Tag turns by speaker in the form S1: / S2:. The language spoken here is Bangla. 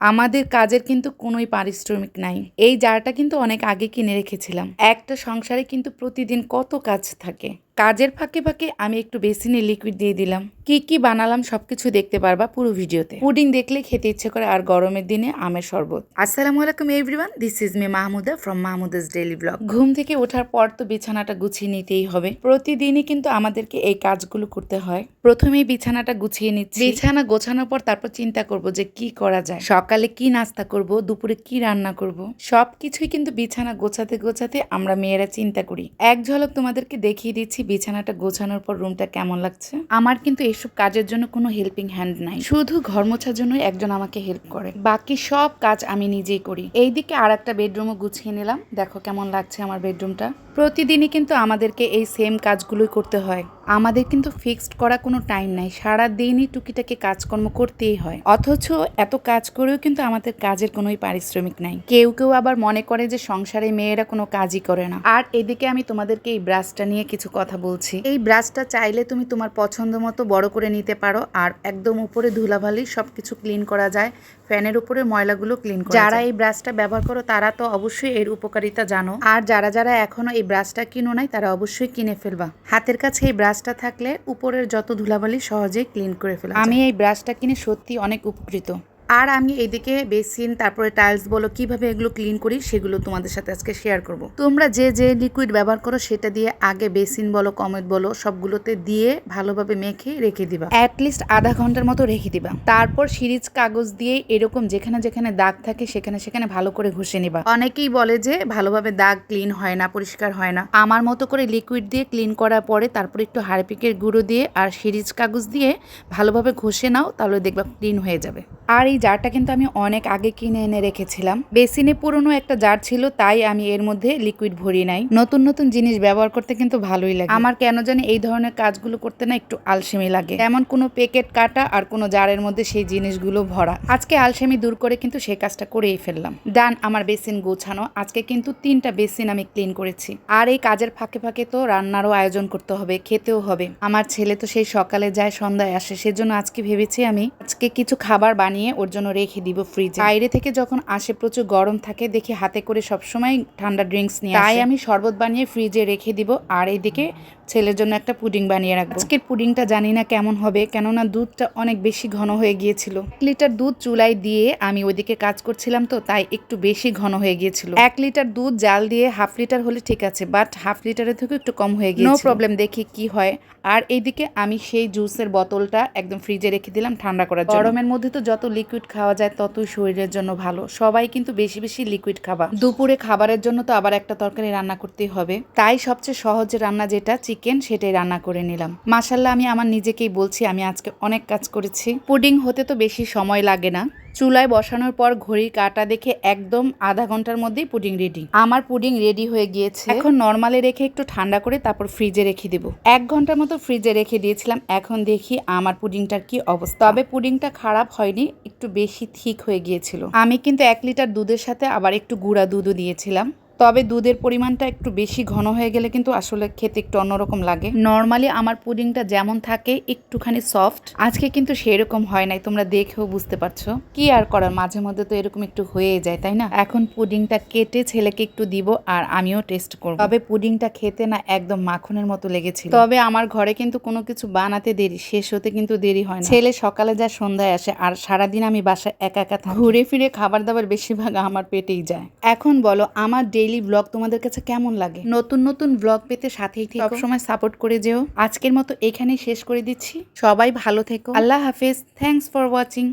S1: আমাদের কাজের কিন্তু কোনোই পারিশ্রমিক নাই। এই জারটা কিন্তু অনেক আগে কিনে রেখেছিলাম। একটা সংসারে কিন্তু প্রতিদিন কত কাজ থাকে। কাজের ফাঁকে ফাঁকে আমি একটু বেসিনে লিকুইড দিয়ে দিলাম। কি কি বানালাম সবকিছু দেখতে পারবা পুরো ভিডিওতে। পুডিং দেখলে খেতে ইচ্ছে করে আর গরমের দিনে আমের শরবত। আসসালামু আলাইকুম everyone this is me Mahmuda from Mahmuda's daily blog ঘুম থেকে ওঠার পর তো বিছানাটা গুছিয়ে নিতেই হবে। প্রতিদিনই কিন্তু আমাদেরকে এই কাজগুলো করতে হয়। প্রথমেই বিছানাটা গুছিয়ে নিচ্ছি। বিছানা গোছানোর পর তারপর চিন্তা করব যে কি করা যায়। সকালে কি নাস্তা করব দুপুরে কি রান্না করব সব কিছুই কিন্তু বিছানা গোছাতে গোছাতে আমরা মেয়েরা চিন্তা করি। এক ঝলক তোমাদেরকে দেখিয়ে দিচ্ছি বিছানাটা গোছানোর পর রুমটা কেমন লাগছে। আমার কিন্তু এসব কাজের জন্য কোনো হেল্পিং হ্যান্ড নাই। শুধু ঘর মোছার জন্যই একজন আমাকে হেল্প করে। বাকি সব কাজ আমি নিজেই করি। এইদিকে আর একটা বেডরুমও গুছিয়ে নিলাম। দেখো কেমন লাগছে আমার বেডরুমটা প্রতিদিনই কিন্তু আমাদেরকে এই সেম কাজগুলোই করতে হয়। আমাদের কিন্তু ফিক্সড করা কোনো টাইম নাই। সারা দিনই টুকিটাকি কাজকর্ম করতেই হয়। অথচ এত কাজ করেও কিন্তু আমাদের কাজের কোনোই পারিশ্রমিক নাই। কেউ কেউ আবার মনে করে যে সংসারে মেয়েরা কোনো কাজই করে না। আর এদিকে আমি তোমাদেরকে এই ব্রাশটা নিয়ে কিছু কথা বলছি। এই ব্রাশটা চাইলে তুমি তোমার পছন্দ মতো বড় করে নিতে পারো। আর একদম উপরে ধুলাভালি সব কিছু ক্লিন করা যায়। ফ্যানের উপরে ময়লাগুলো ক্লিন করা যারা এই ব্রাশটা ব্যবহার করো, তারা তো অবশ্যই এর উপকারিতা জানো। আর যারা যারা এখনও এই ব্রাশটা কিনো নাই, তারা অবশ্যই কিনে ফেলবা। হাতের কাছে এই ব্রাশটা থাকলে উপরের যত ধুলাবালি সহজেই ক্লিন করে ফেলা আমি এই ব্রাশটা কিনে সত্যি অনেক উপকৃত। আর আমি এদিকে বেসিন, তারপরে টাইলস বলো, কীভাবে এগুলো ক্লিন করি সেগুলো তোমাদের সাথে আজকে শেয়ার করব। তোমরা যে যে লিকুইড ব্যবহার করো সেটা দিয়ে আগে বেসিন বলো, কমেট বলো, সবগুলোতে দিয়ে ভালোভাবে মেখে রেখে দিবা। অ্যাটলিস্ট আধা ঘণ্টার মতো রেখে দিবা। তারপর সিরিজ কাগজ দিয়ে এরকম যেখানে যেখানে দাগ থাকে সেখানে সেখানে ভালো করে ঘষে নিবা। অনেকেই বলে যে ভালোভাবে দাগ ক্লিন হয় না, পরিষ্কার হয় না। আমার মতো করে লিকুইড দিয়ে ক্লিন করার পরে তারপর একটু হারপিকের গুঁড়ো দিয়ে আর সিরিজ কাগজ দিয়ে ভালোভাবে ঘষে নাও, তাহলে দেখবা ক্লিন হয়ে যাবে। আর এই জারটা কিন্তু আমি অনেক আগে কিনে এনে রেখেছিলাম। বেসিনে পুরনো একটা জার ছিল, তাই আমি এর মধ্যে লিকুইড ভরি নাই। নতুন নতুন জিনিস ব্যবহার করতে কিন্তু ভালোই লাগে। আমার কেন জানি এই ধরনের কাজগুলো করতে না একটু আলসেমি লাগে। তেমন কোনো প্যাকেট কাটা আর কোনো জারের মধ্যে সেই জিনিসগুলো ভরা। আজকে আলসেমি দূর করে কিন্তু সেই কাজটা করেই ফেললাম। ডান, আমার বেসিন গোছানো। আজকে কিন্তু তিনটা বেসিন আমি ক্লিন করেছি। আর এই কাজের ফাঁকে ফাঁকে তো রান্নারও আয়োজন করতে হবে, খেতেও হবে। আমার ছেলে তো সেই সকালে যায়, সন্ধ্যায় আসে। সেজন্য আজকে ভেবেছি আমি আজকে কিছু খাবার বানিয়ে জন্য রেখে দিব ফ্রিজে বাইরে থেকে যখন আসে প্রচুর গরম থাকে দেখি হাতে করে সবসময় ঠান্ডা ড্রিঙ্কস নিয়ে তাই আমি শরবত বানিয়ে ফ্রিজে রেখে দিব আর এইদিকে ছেলের জন্য একটা পুডিং বানিয়ে রাখব। আজকের পুডিংটা জানি না কেমন হবে কেননা দুধটা অনেক বেশি ঘন হয়ে গিয়েছিল। এক লিটার দুধ চুলাই দিয়ে আমি ওইদিকে কাজ করছিলাম তো তাই একটু বেশি ঘন হয়ে গিয়েছিল। এক লিটার দুধ জাল দিয়ে হাফ লিটার হলে ঠিক আছে বাট হাফ লিটারের থেকে একটু কম হয়ে গিয়েছে নো প্রবলেম দেখি কি হয়। আর এইদিকে আমি সেই জুসের বোতলটা একদম ফ্রিজে রেখে দিলাম ঠান্ডা করার জন্য। গরমের মধ্যে তো যত লিকুইড খাওয়া যায় ততই শরীরের জন্য ভালো। সবাই কিন্তু বেশি বেশি লিকুইড খাবার। দুপুরে খাবারের জন্য তো আবার একটা তরকারি রান্না করতেই হবে। তাই সবচেয়ে সহজ রান্না যেটা চিকেন সেটাই রান্না করে নিলাম। মাসাল্লাহ আমি আমার নিজেকেই বলছি, আমি আজকে অনেক কাজ করেছি। পুডিং হতে তো বেশি সময় লাগে না। চুলায় বসানোর পর ঘড়ির কাটা দেখে একদম আধা ঘণ্টার মধ্যেই পুডিং রেডি। আমার পুডিং রেডি হয়ে গিয়েছে। এখন নর্মালে রেখে একটু ঠান্ডা করে তারপর ফ্রিজে রেখে দেবো। এক ঘণ্টার মতো ফ্রিজে রেখে দিয়েছিলাম। এখন দেখি আমার পুডিংটার কি অবস্থা। তবে পুডিংটা খারাপ হয়নি, একটু বেশি থিক হয়ে গিয়েছিল। আমি কিন্তু এক লিটার দুধের সাথে আবার একটু গুঁড়া দুধও দিয়েছিলাম। তবে দুধের পরিমাণটা একটু বেশি ঘন হয়ে গেলে কিন্তু আসলে খেতে একটু অন্যরকম লাগে। নর্মালি আমার পুডিংটা যেমন থাকে, একটুখানি সফট আজকে কিন্তু সেরকম হয় নাই, তোমরা দেখেও বুঝতে পারছ। কি আর করার, মাঝে মধ্যে তো এরকম একটু হয়ে যায়, তাই না? এখন পুডিংটা কেটে ছেলেকে একটু দিব আর আমিও টেস্ট করব। তবে পুডিংটা খেতে না একদম মাখনের মতো লেগেছিল। তবে আমার ঘরে কিন্তু কোনো কিছু বানাতে দেরি, শেষ হতে কিন্তু দেরি হয় না। ছেলে সকালে যা সন্ধ্যায় আসে, আর সারাদিন আমি বাসায় একা একা ঘুরে ফিরে খাবার দাবার বেশিরভাগ আমার পেটেই যায়। এখন বলো, আমার ডেইলি ব্লগ তোমাদের কাছে কেমন লাগে? নতুন নতুন ব্লগ পেতে সাথেই থেকে। সবসময় সাপোর্ট করে যেও। আজকের মতো এখানেই শেষ করে দিচ্ছি। সবাই ভালো থেকো। আল্লাহ হাফেজ। Thanks for watching